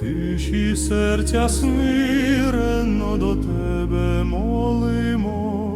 тиші серця смирено до тебе молимо.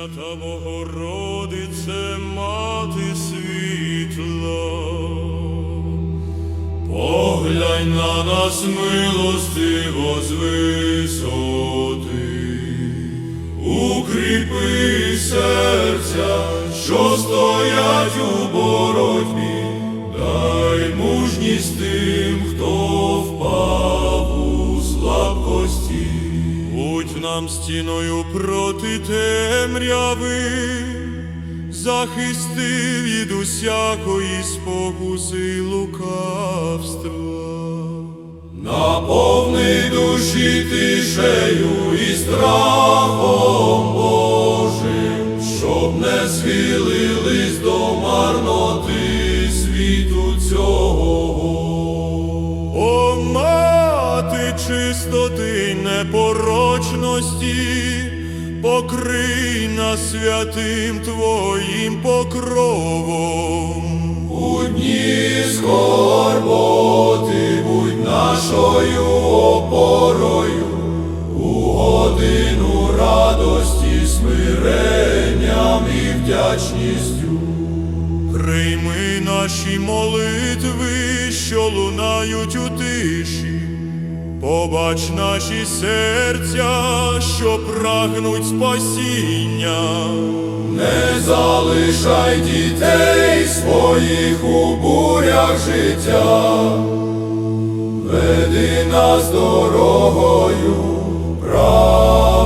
Пресвята Богородице, Мати світла, поглянь на нас милостиво з висоти, укріпи серця, що стоять у боротьбі, дай мужність Нам стіною проти темряви, захисти від усякої спокуси лукавства. Наповни душі тишею і страхом непорочності, покрий нас святим Твоїм покровом. У дні скорботи будь нашою опорою, у годину радості смиренням і вдячністю. Прийми наші молитви, що лунають у тиші, побач наші серця, що прагнуть спасіння. Не залишай дітей своїх у бурях життя, веди нас дорогою правди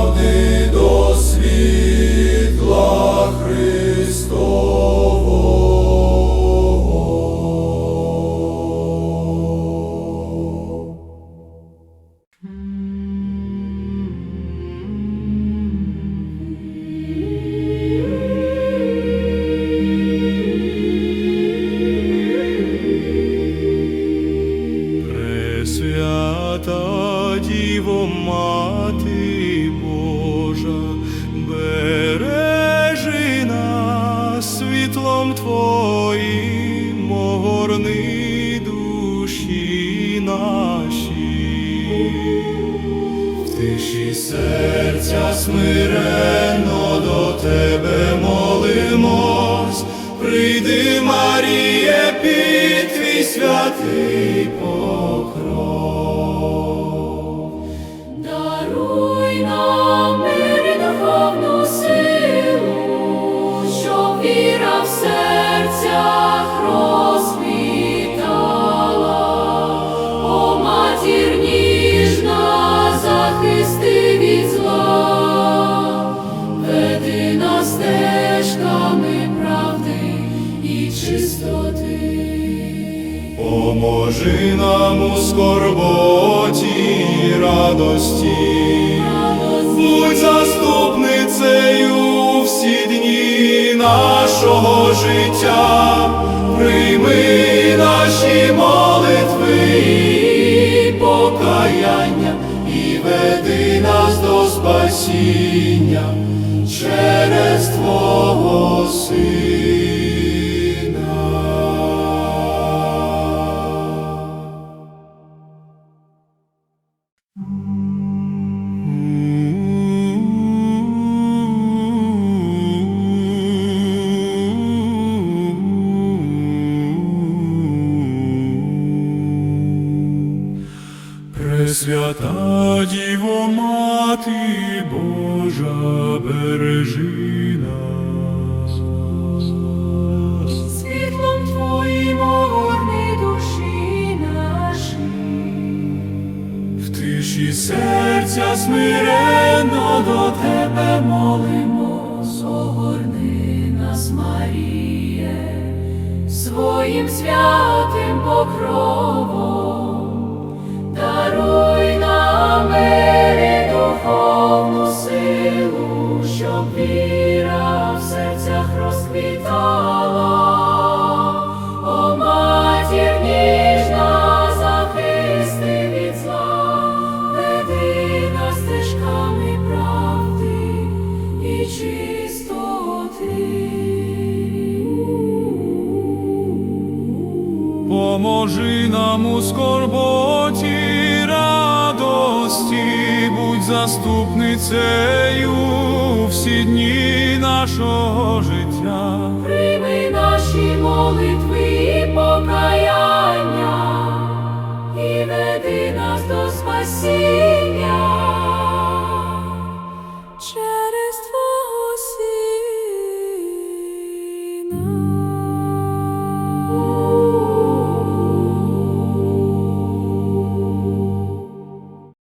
Твоїм, огорни душі наші. В тиші серця смиренно до Тебе молимось, прийди, Маріє, під твій святий покров. Поможи нам у скорботі радості, будь заступницею всі дні нашого життя, прийми наші молитви і покаяння, і веди нас до спасіння через Твого Сина. Діво мати Божа бережи нас. світлом Твоїм огорни душі наші, в тиші серця смиренно до тебе молимо, огорни нас, Маріє, своїм святим покровом. Поможи нам у скорботі радості, будь заступницею всі дні нашого життя. Прийми наші молитви і покаяння і веди нас до спасіння.